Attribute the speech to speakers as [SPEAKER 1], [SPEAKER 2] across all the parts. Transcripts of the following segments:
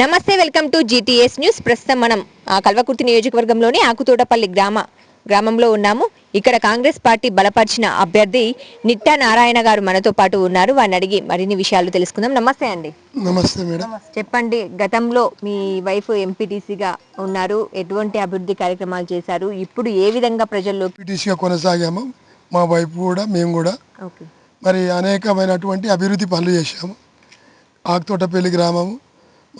[SPEAKER 1] నమస్తే welcome to GTS news. ప్రస్తుతం మనం కల్వకుర్తి నియోజకవర్గంలోని ఆకుతోటపల్లి గ్రామ గ్రామంలో ఉన్నాము. ఇక్కడ కాంగ్రెస్ పార్టీ బలపరిచిన అభ్యర్థి నిట్టా నారాయణ గారు మనతో పాటు ఉన్నారు. వారిని అడిగి మరిన్ని విషయాలు తెలుసుకుందాం. నమస్తే అండి.
[SPEAKER 2] నమస్తే మేడం.
[SPEAKER 1] చెప్పండి గతంలో మీ వైఫ్ ఎంపీటీసీగా ఉన్నారు. ఎటువంటి అభివృద్ధి కార్యక్రమాలు చేశారు? ఇప్పుడు ఏ విధంగా ప్రజల్లో
[SPEAKER 2] కొనసాగాము. మా వైపు కూడా మేము కూడా.
[SPEAKER 1] ఓకే.
[SPEAKER 2] మరి అనేకమైనటువంటి అభివృద్ధి పనులు చేశాము. ఆకుతోటపల్లి గ్రామము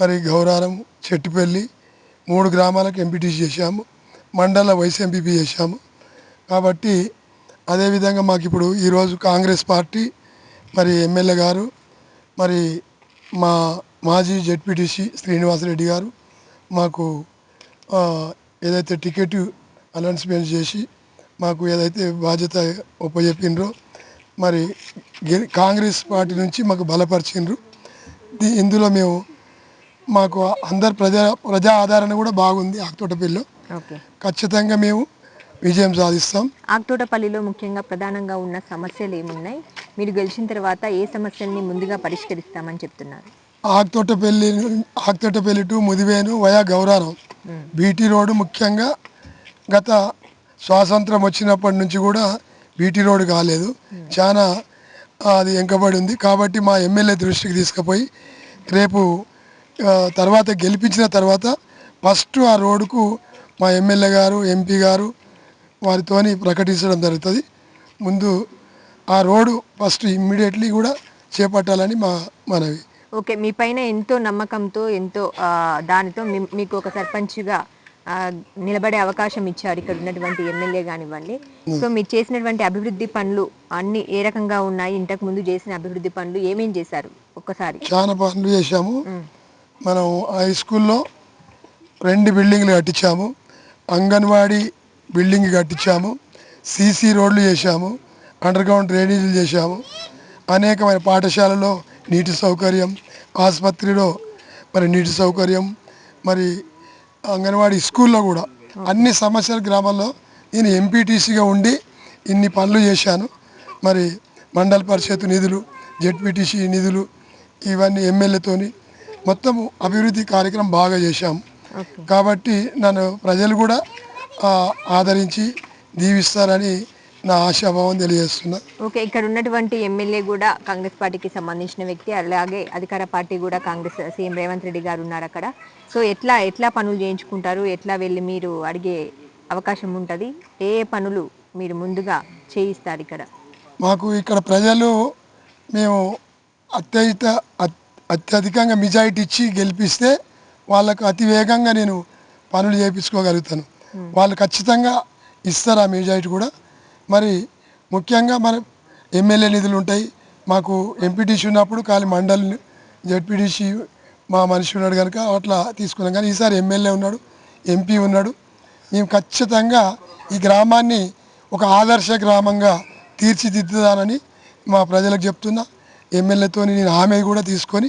[SPEAKER 2] మరి గౌరారం చెట్టుపల్లి మూడు గ్రామాలకు ఎంపీటీసీ చేశాము. మండల వైస్ ఎంపీపీ చేశాము. కాబట్టి అదేవిధంగా మాకు ఇప్పుడు ఈరోజు కాంగ్రెస్ పార్టీ మరి ఎమ్మెల్యే గారు మరి మా మాజీ జెడ్పీటీసీ శ్రీనివాసరెడ్డి గారు మాకు ఏదైతే టికెట్ అనౌన్స్మెంట్ చేసి మాకు ఏదైతే బాధ్యత ఉపజెప్పినరో మరి కాంగ్రెస్ పార్టీ నుంచి మాకు బలపరిచిండ్రు. దీ- ఇందులో మేము మాకు అందరు ప్రజా ప్రజా ఆదరణ కూడా బాగుంది ఆకుతోటపల్లిలో.
[SPEAKER 1] ఓకే.
[SPEAKER 2] ఖచ్చితంగా మేము విజయం సాధిస్తాం.
[SPEAKER 1] ఆక్తోటపల్లిలో ముఖ్యంగా ప్రధానంగా ఉన్న సమస్యలు ఏమున్నాయి? మీరు గెలిచిన తర్వాత ఏ సమస్యల్ని ముందుగా పరిష్కరిస్తామని చెప్తున్నారు?
[SPEAKER 2] Akutotapalli Akutotapalli to Mudivenu via Gouraram BT road ముఖ్యంగా గత స్వాతంత్రం వచ్చినప్పటి నుంచి కూడా బీటీ రోడ్డు కాలేదు. చాలా అది వెంకబడి ఉంది. కాబట్టి మా ఎమ్మెల్యే దృష్టికి తీసుకుపోయి రేపు తర్వాత గెలిపించిన తర్వాత ఫస్ట్ ఆ రోడ్డుకు మా ఎమ్మెల్యే గారు ఎంపీ గారు వారితోని ప్రకటించడం జరుగుతుంది. ముందు ఆ రోడ్డు ఫస్ట్ ఇమ్మీడియట్లీ కూడా చేపట్టాలని మా మనవి.
[SPEAKER 1] ఓకే మీ పైన ఎంతో నమ్మకంతో ఎంతో దానితో మీకు ఒక సర్పంచ్గా నిలబడే అవకాశం ఇచ్చారు ఇక్కడ ఉన్నటువంటి ఎమ్మెల్యే కానివ్వండి. సో మీరు చేసినటువంటి అభివృద్ధి పనులు అన్ని ఏ రకంగా ఉన్నాయి? ఇంతకు ముందు చేసిన అభివృద్ధి పనులు ఏమేం చేశారు? ఒక్కసారి.
[SPEAKER 2] చాలా పనులు చేశాము. మనం హై స్కూల్లో రెండు బిల్డింగ్లు కట్టించాము. అంగన్వాడీ బిల్డింగ్ కట్టించాము. సీసీ రోడ్లు చేశాము. అండర్ గ్రౌండ్ డ్రైనేజీలు చేశాము. అనేకమైన పాఠశాలలో నీటి సౌకర్యం ఆసుపత్రిలో మరి నీటి సౌకర్యం మరి అంగన్వాడీ స్కూల్లో కూడా అన్ని సమస్యల గ్రామాల్లో నేను ఎంపీటీసీగా ఉండి ఇన్ని పనులు చేశాను. మరి మండల పరిషత్ నిధులు జెడ్పీటీసీ నిధులు ఇవన్నీ ఎమ్మెల్యేతోని మొత్తం అభివృద్ధి కార్యక్రమం బాగా చేశాము
[SPEAKER 1] ఓకే.
[SPEAKER 2] కాబట్టి నన్ను ప్రజలు కూడా ఆదరించి దీవిస్తారని నా ఆశాభావం తెలియజేస్తున్నా.
[SPEAKER 1] ఓకే ఇక్కడ ఉన్నటువంటి ఎమ్మెల్యే కూడా కాంగ్రెస్ పార్టీకి సంబంధించిన వ్యక్తి అలాగే అధికార పార్టీ కూడా కాంగ్రెస్ సీఎం రేవంత్ రెడ్డి గారు ఉన్నారు అక్కడ. సో ఎట్లా ఎట్లా పనులు చేయించుకుంటారు? ఎట్లా వెళ్ళి మీరు అడిగే అవకాశం ఉంటుంది? ఏ ఏ పనులు మీరు ముందుగా చేయిస్తారు ఇక్కడ?
[SPEAKER 2] మాకు ఇక్కడ ప్రజలు మేము అత్యధిక అత్- అత్యధికంగా మెజారిటీ ఇచ్చి గెలిపిస్తే వాళ్ళకు అతి వేగంగా నేను పనులు చేయించుకోగలుగుతాను వాళ్ళు ఖచ్చితంగా ఇస్తారు ఆ మెజారిటీ కూడా. మరి ముఖ్యంగా మన ఎమ్మెల్యే నిధులు ఉంటాయి. మాకు ఎంపీటీసీ ఉన్నప్పుడు ఖాళీ మండలి జెడ్పీటీసీ మా మనిషి ఉన్నాడు కనుక అట్లా తీసుకున్నాం. కానీ ఈసారి ఎమ్మెల్యే ఉన్నాడు ఎంపీ ఉన్నాడు. మేము ఖచ్చితంగా ఈ గ్రామాన్ని ఒక ఆదర్శ గ్రామంగా తీర్చిదిద్దుదానని మా ప్రజలకు చెప్తున్నా. ఎమ్మెల్యేతో నేను హామీ కూడా తీసుకొని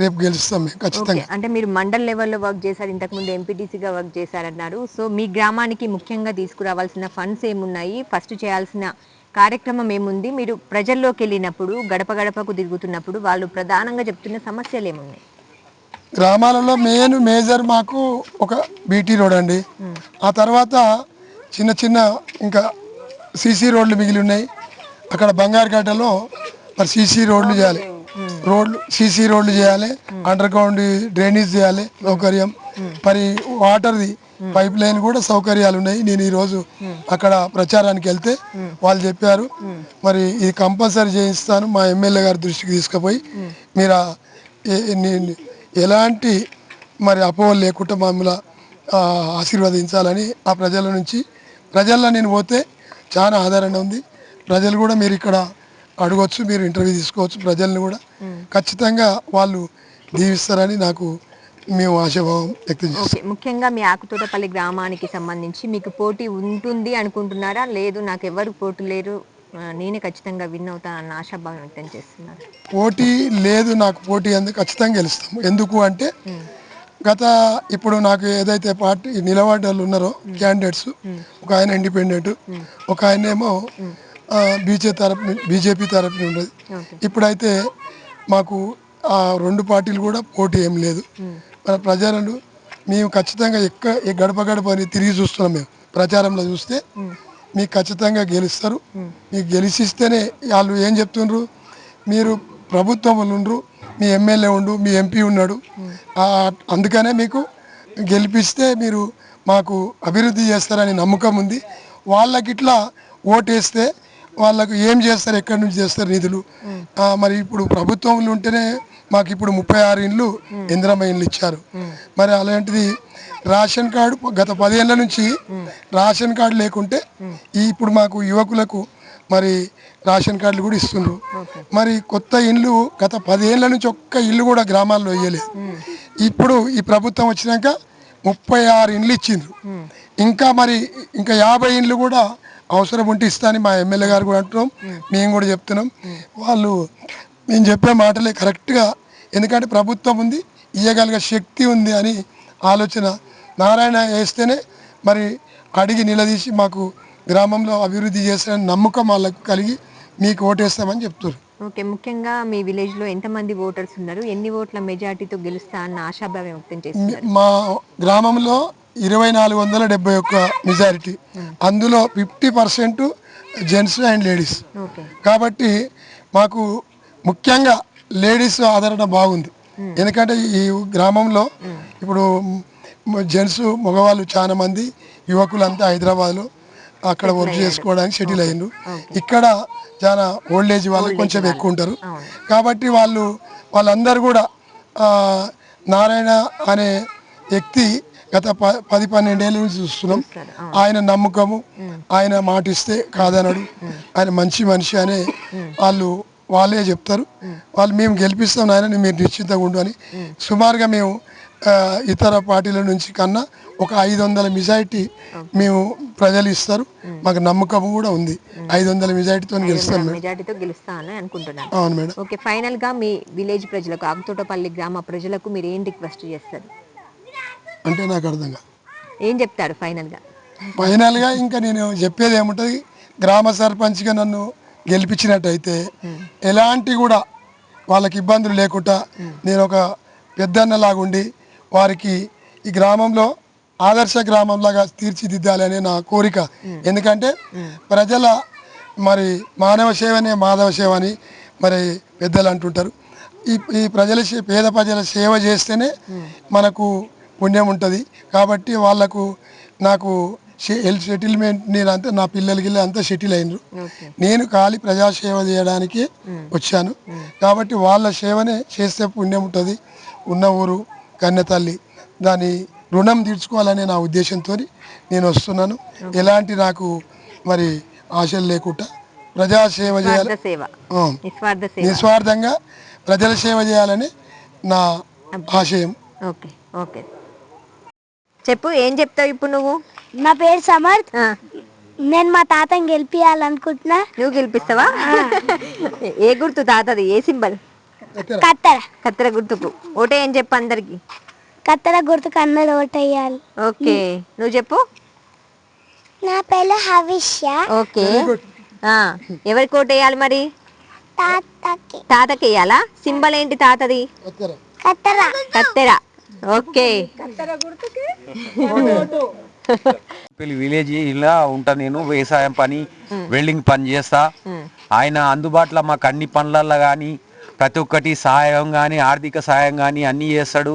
[SPEAKER 2] రేపు గెలుస్తాం మేము ఖచ్చితంగా.
[SPEAKER 1] అంటే మీరు మండల్ లెవెల్లో వర్క్ చేశారు ఇంతకుముందు ఎంపీటీసీగా వర్క్ చేశారన్నారు. సో మీ గ్రామానికి ముఖ్యంగా తీసుకురావాల్సిన ఫండ్స్ ఏమున్నాయి? ఫస్ట్ చేయాల్సిన కార్యక్రమం ఏముంది? మీరు ప్రజల్లోకి వెళ్ళినప్పుడు గడప గడపకు తిరుగుతున్నప్పుడు వాళ్ళు ప్రధానంగా చెప్తున్న సమస్యలు ఏమున్నాయి?
[SPEAKER 2] గ్రామాలలో మెయిన్ మేజర్ మాకు ఒక బీటీ రోడ్ అండి. ఆ తర్వాత చిన్న చిన్న ఇంకా సీసీ రోడ్లు మిగిలి ఉన్నాయి. అక్కడ బంగారుగడ్డలో మరి సీసీ రోడ్లు చేయాలి. రోడ్లు సీసీ రోడ్లు చేయాలి. అండర్ గ్రౌండ్ డ్రైనేజ్ చేయాలి సౌకర్యం. మరి వాటర్ది పైప్ లైన్ కూడా సౌకర్యాలు ఉన్నాయి. నేను ఈరోజు అక్కడ ప్రచారానికి వెళ్తే వాళ్ళు చెప్పారు. మరి ఇది కంపల్సరీ చేయిస్తాను. మా ఎమ్మెల్యే గారి దృష్టికి తీసుకుపోయి మీరు ఎలాంటి మరి అపోహలు లేకుండా మమ్మల్ని ఆశీర్వదించాలని ఆ ప్రజల నుంచి ప్రజల్లో నేను పోతే చాలా ఆదరణ ఉంది. ప్రజలు కూడా మీరు ఇక్కడ అడగొచ్చు మీరు ఇంటర్వ్యూ తీసుకోవచ్చు ప్రజల్ని కూడా. ఖచ్చితంగా వాళ్ళు దీవిస్తారని నాకు మేము ఆశాభావం వ్యక్తం చేస్తాం
[SPEAKER 1] ముఖ్యంగా మీ ఆకుతోటపల్లి గ్రామానికి సంబంధించి మీకు పోటీ ఉంటుంది అనుకుంటున్నారా? లేదు నాకు ఎవరు పోటీ లేరు నేనే ఖచ్చితంగా విన్ అవుతానన్న ఆశాభావం వ్యక్తం చేస్తున్నారు.
[SPEAKER 2] పోటీ లేదు నాకు పోటీ ఎందుకు ఖచ్చితంగా గెలుస్తాం. ఎందుకు అంటే గత ఇప్పుడు నాకు ఏదైతే పార్టీ నిలబడ్డాళ్ళు ఉన్నారో క్యాండిడేట్స్ ఒక ఆయన ఇండిపెండెంట్ ఒక ఆయన ఏమో బీజే తరపు బీజేపీ తరపున ఉండదు ఇప్పుడైతే మాకు ఆ రెండు పార్టీలు కూడా పోటీ ఏం లేదు. మన ప్రజలను మేము ఖచ్చితంగా ఎక్క గడప గడప అని తిరిగి చూస్తున్నాం మేము. ప్రచారంలో చూస్తే మీకు ఖచ్చితంగా గెలుస్తారు. మీకు గెలిచిస్తేనే వాళ్ళు ఏం చెప్తుండ్రు? మీరు ప్రభుత్వం ఉండ్రు మీ ఎమ్మెల్యే ఉండు మీ ఎంపీ ఉన్నాడు. అందుకనే మీకు గెలిపిస్తే మీరు మాకు అభివృద్ధి చేస్తారని నమ్మకం ఉంది. వాళ్ళకి ఇట్లా ఓటేస్తే వాళ్ళకు ఏం చేస్తారు ఎక్కడి నుంచి చేస్తారు నిధులు? మరి ఇప్పుడు ప్రభుత్వంలో ఉంటేనే మాకు ఇప్పుడు ముప్పై ఆరు ఇండ్లు ఇందిరమ్మ ఇండ్లు ఇచ్చారు. మరి అలాంటిది రేషన్ కార్డు గత పదేళ్ళ నుంచి రేషన్ కార్డు లేకుంటే ఈ ఇప్పుడు మాకు యువకులకు మరి రేషన్ కార్డులు కూడా ఇస్తుండ్రు మరి కొత్త ఇండ్లు గత పదేళ్ళ నుంచి ఒక్క ఇల్లు కూడా గ్రామాల్లో వేయలేదు ఇప్పుడు ఈ ప్రభుత్వం వచ్చినాక ముప్పై ఆరు ఇండ్లు ఇచ్చిండ్రు. ఇంకా మరి ఇంకా యాభై ఇండ్లు కూడా అవసరం ఉంటే ఇస్తానని మా ఎమ్మెల్యే గారు కూడా అంటున్నాం. మేము కూడా చెప్తున్నాం. వాళ్ళు మేము చెప్పే మాటలే కరెక్ట్గా ఎందుకంటే ప్రభుత్వం ఉంది ఇయ్యగలిగే శక్తి ఉంది అని ఆలోచన నారాయణ వేస్తేనే మరి అడిగి నిలదీసి మాకు గ్రామంలో అభివృద్ధి చేస్తారని నమ్మకం వాళ్ళకు కలిగి మీకు ఓటేస్తామని చెప్తున్నారు.
[SPEAKER 1] ఓకే ముఖ్యంగా మీ విలేజ్లో ఎంతమంది ఓటర్స్ ఉన్నారు? ఎన్ని ఓట్ల మెజార్టీతో గెలుస్తా అన్న ఆశాభావం వ్యక్తం చేస్తున్నారు?
[SPEAKER 2] మా గ్రామంలో ఇరవై నాలుగు వందల డెబ్బై ఒక్క మెజారిటీ. అందులో fifty percent gents and ladies. కాబట్టి మాకు ముఖ్యంగా లేడీస్ ఆదరణ బాగుంది. ఎందుకంటే ఈ గ్రామంలో ఇప్పుడు జెంట్స్ మగవాళ్ళు చాలా మంది యువకులంతా హైదరాబాద్లో అక్కడ వర్క్ చేసుకోవడానికి సెటిల్ అయ్యిండ్రు. ఇక్కడ చాలా ఓల్డ్ ఏజ్ వాళ్ళు కొంచెం ఎక్కువ ఉంటారు. కాబట్టి వాళ్ళు వాళ్ళందరూ కూడా నారాయణ అనే వ్యక్తి గత ప పది పన్నెండేళ్ళ నుంచి చూస్తున్నాం. ఆయన నమ్మకము ఆయన మాటిస్తే కాదనడు. ఆయన మంచి మనిషి అనే వాళ్ళు వాళ్ళే చెప్తారు. వాళ్ళు మేము గెలిపిస్తాం నాయన మీరు నిశ్చితంగా ఉండు అని. సుమారుగా మేము ఇతర పార్టీల నుంచి కన్నా ఒక ఐదు వందల మెజారిటీ మేము ప్రజలు ఇస్తారు. మాకు నమ్మకం కూడా ఉంది. ఐదు వందల మెజారిటీతో గెలుస్తాం
[SPEAKER 1] మెజార్టీతో గెలుస్తా అని అనుకుంటున్నాను.
[SPEAKER 2] అవును మేడం.
[SPEAKER 1] ఓకే ఫైనల్గా మీ విలేజ్ ప్రజలకు ఆకుతోటపల్లి గ్రామ ప్రజలకు మీరు ఏం రిక్వెస్ట్ చేస్తారు?
[SPEAKER 2] అంటే నాకు అర్థం కాదు.
[SPEAKER 1] ఏం చెప్తారు ఫైనల్గా?
[SPEAKER 2] ఫైనల్గా ఇంకా నేను చెప్పేది ఏముంటుంది? గ్రామ సర్పంచ్గా నన్ను గెలిపించినట్టయితే ఎలాంటి కూడా వాళ్ళకి ఇబ్బందులు లేకుండా నేను ఒక పెద్దన్నలాగుండి వారికి ఈ గ్రామంలో ఆదర్శ గ్రామంలాగా తీర్చిదిద్దాలనే నా కోరిక. ఎందుకంటే ప్రజల మరి మానవ సేవనే మాధవ సేవ అని మరి పెద్దలు అంటుంటారు ఈ ఈ ప్రజల పేద ప్రజల సేవ చేస్తేనే మనకు పుణ్యం ఉంటుంది. కాబట్టి వాళ్ళకు నాకు సెటిల్మెంట్ నేను అంతా నా పిల్లలకి వెళ్ళి అంతా సెటిల్ అయినరు. నేను ఖాళీ ప్రజాసేవ చేయడానికి వచ్చాను. కాబట్టి వాళ్ళ సేవనే చేస్తే పుణ్యం ఉంటుంది. ఉన్న ఊరు కన్నె తల్లి దాని రుణం తీర్చుకోవాలనే నా ఉద్దేశంతో నేను వస్తున్నాను. ఎలాంటి నాకు మరి ఆశలు లేకుండా ప్రజాసేవ చేయాలి నిస్వార్థంగా ప్రజల సేవ చేయాలని నా ఆశయం.
[SPEAKER 1] ఓకే. ఓకే. చెప్పు ఏం చెప్తావు ఇప్పుడు నువ్వు?
[SPEAKER 3] నా పేరు సమర్థ్ నేను మా తాతని గెలిపియాలనుకుంటున్నా.
[SPEAKER 1] నువ్వు గెలిపిస్తావా? ఏ గుర్తు తాతది? ఏ సింబల్?
[SPEAKER 3] కత్తెర.
[SPEAKER 1] కత్తెర. గుర్తుకు. ఓటే ఏం చెప్పు అందరికి?
[SPEAKER 3] కత్తెర గుర్తుకు అందరు ఓటేయాలి.
[SPEAKER 1] ఓకే. నువ్వు చెప్పు.
[SPEAKER 3] నా పేరు హవిష్య.
[SPEAKER 1] ఓకే. ఆ, ఎవరికి ఓటు వేయాలి మరి?
[SPEAKER 3] తాతకి.
[SPEAKER 1] తాతకి వేయాలా? సింబల్ ఏంటి తాతది?
[SPEAKER 3] కత్తెర.
[SPEAKER 1] కత్తెర. ఓకే.
[SPEAKER 4] విలేజ్ ఇలా ఉంటా నేను వ్యవసాయం పని వెల్డింగ్ పని చేస్తా. ఆయన అందుబాటులో మాకు అన్ని పనులల్లో కానీ ప్రతి ఒక్కటి సహాయం కానీ ఆర్థిక సహాయం కానీ అన్నీ చేస్తాడు.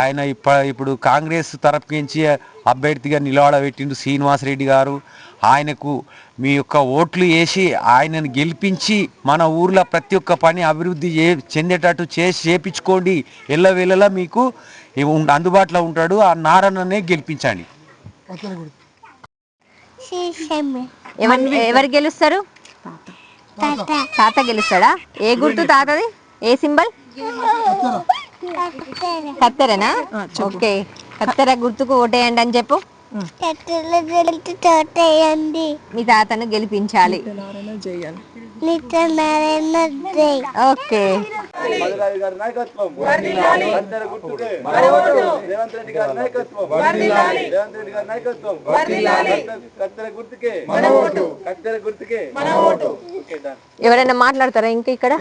[SPEAKER 4] ఆయన ఇప్ప ఇప్పుడు కాంగ్రెస్ తరపు నుంచి అభ్యర్థిగా నిలబడబెట్టిండు శ్రీనివాస్ రెడ్డి గారు. ఆయనకు మీ యొక్క ఓట్లు వేసి ఆయనను గెలిపించి మన ఊర్లో ప్రతి ఒక్క పని అభివృద్ధి చే చెందేటట్టు చేసి చేపించుకోండి. ఎల్లవేళలా మీకు అందుబాటులో ఉంటాడు ఆ నారాయణనే గెలిపించండి
[SPEAKER 1] ఎవరు ఎవరు గెలుస్తారు? తాత. గెలుస్తాడా? ఏ గుర్తు తాతది? ఏ సింబల్? కత్తెరనా? ఓకే. కత్తెర గుర్తుకు ఓటేయండి అని చెప్పు.
[SPEAKER 3] కత్తెర గుర్తు తోటేయండి
[SPEAKER 1] మీ తాతను గెలిపించాలి. ఓకే. ఎవరైనా మాట్లాడతారా ఇంకా ఇక్కడ?